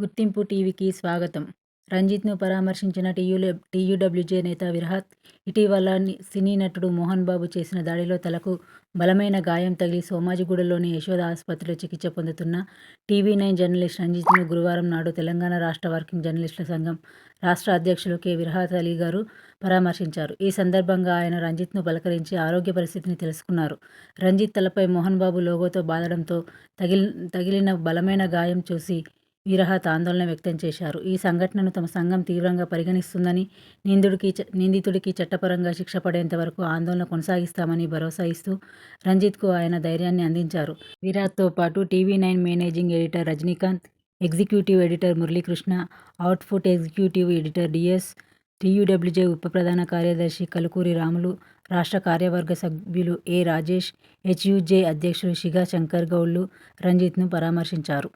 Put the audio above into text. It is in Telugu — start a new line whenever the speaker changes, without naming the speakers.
గుర్తింపు టీవీకి స్వాగతం. రంజిత్ను పరామర్శించిన టీయూల టీయూడబ్ల్యూజే నేత విరహత్ ఇటీవల సినీ నటుడు మోహన్ బాబు చేసిన దాడిలో తలకు బలమైన గాయం తగిలి సోమాజిగూడలోని యశోద ఆసుపత్రిలో చికిత్స పొందుతున్న టీవీ నైన్ జర్నలిస్ట్ రంజిత్ను గురువారం నాడు తెలంగాణ రాష్ట్ర వర్కింగ్ జర్నలిస్టుల సంఘం రాష్ట్ర అధ్యక్షులు కె. విరహత్ అలీగారు పరామర్శించారు. ఈ సందర్భంగా ఆయన రంజిత్ను పలకరించి ఆరోగ్య పరిస్థితిని తెలుసుకున్నారు. రంజిత్ తలపై మోహన్ బాబు లోగోతో బాధడంతో తగిలి తగిలిన బలమైన గాయం చూసి విరహత్ ఆందోళన వ్యక్తం చేశారు. ఈ సంఘటనను తమ సంఘం తీవ్రంగా పరిగణిస్తుందని, నిందితుడికి చట్టపరంగా శిక్ష పడేంత వరకు ఆందోళన కొనసాగిస్తామని భరోసా ఇస్తూ రంజిత్కు ఆయన ధైర్యాన్ని అందించారు. విరహత్తో పాటు TV nine managing editor Rajinikanth, executive editor Muralikrishna, output executive editor DS, TUWJ ఉప ప్రధాన కార్యదర్శి కలుకూరి రాములు, రాష్ట్ర కార్యవర్గ సభ్యులు ఏ రాజేష్, హెచ్యుజే అధ్యక్షులు శిగా శంకర్ గౌడ్లు రంజిత్ను పరామర్శించారు.